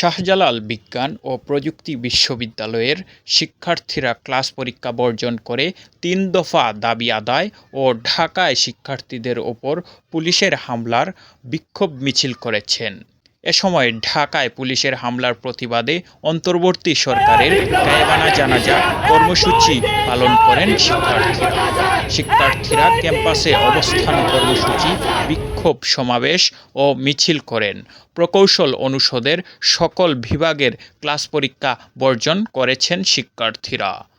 শাহজালাল বিজ্ঞান ও প্রযুক্তি বিশ্ববিদ্যালয়ের শিক্ষার্থীরা ক্লাস পরীক্ষা বর্জন করে তিন দফা দাবি আদায় ও ঢাকায় শিক্ষার্থীদের ওপর পুলিশের হামলার বিক্ষোভ মিছিল করেছেন। এ সময় ঢাকায় পুলিশের হামলার প্রতিবাদে অন্তর্বর্তী সরকারের গায়েবানা জানাজা কর্মসূচি পালন করেন শিক্ষার্থীরা। শিক্ষার্থীরা ক্যাম্পাসে অবস্থান কর্মসূচি, বিক্ষোভ সমাবেশ ও মিছিল করেন। প্রকৌশল অনুষদের সকল বিভাগের ক্লাস পরীক্ষা বর্জন করেছেন শিক্ষার্থীরা।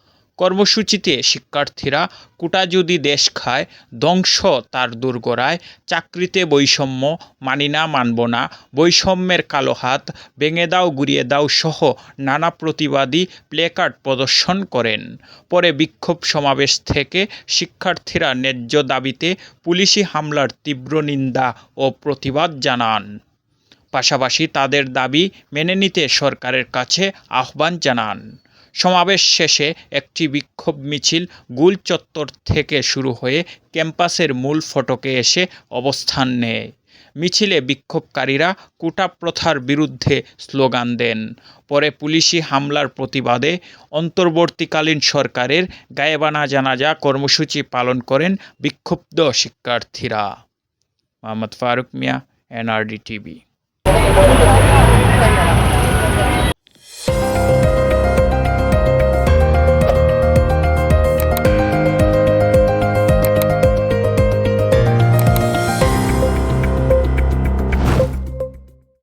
কর্মসূচিতে শিক্ষার্থীরা কুটা যদি দেশ খায়, ধ্বংস তার দুর্গরায়। চাকরিতে বৈষম্য, মানি না, মানব না। বৈষম্যের কালো হাত ভেঙে দাও, গুড়িয়ে দাও সহ নানা প্রতিবাদী প্লেকার্ড প্রদর্শন করেন। পরে বিক্ষোভ সমাবেশ থেকে শিক্ষার্থীরা ন্যায্য দাবিতে পুলিশি হামলার তীব্র নিন্দা ও প্রতিবাদ জানান। পাশাপাশি তাদের দাবি মেনে নিতে সরকারের কাছে আহ্বান জানান। সমাবেশ শেষে একটি বিক্ষোভ মিছিল গুল চত্বর থেকে শুরু হয়ে ক্যাম্পাসের মূল ফটকে এসে অবস্থান নেয়। মিছিলে বিক্ষোভকারীরা কোটা প্রথার বিরুদ্ধে স্লোগান দেন। পরে পুলিশি হামলার প্রতিবাদে অন্তর্বর্তীকালীন সরকারের গায়েবানা জানাজা কর্মসূচি পালন করেন বিক্ষুব্ধ শিক্ষার্থীরা। Mohammad Faruk Mia, NRD TV.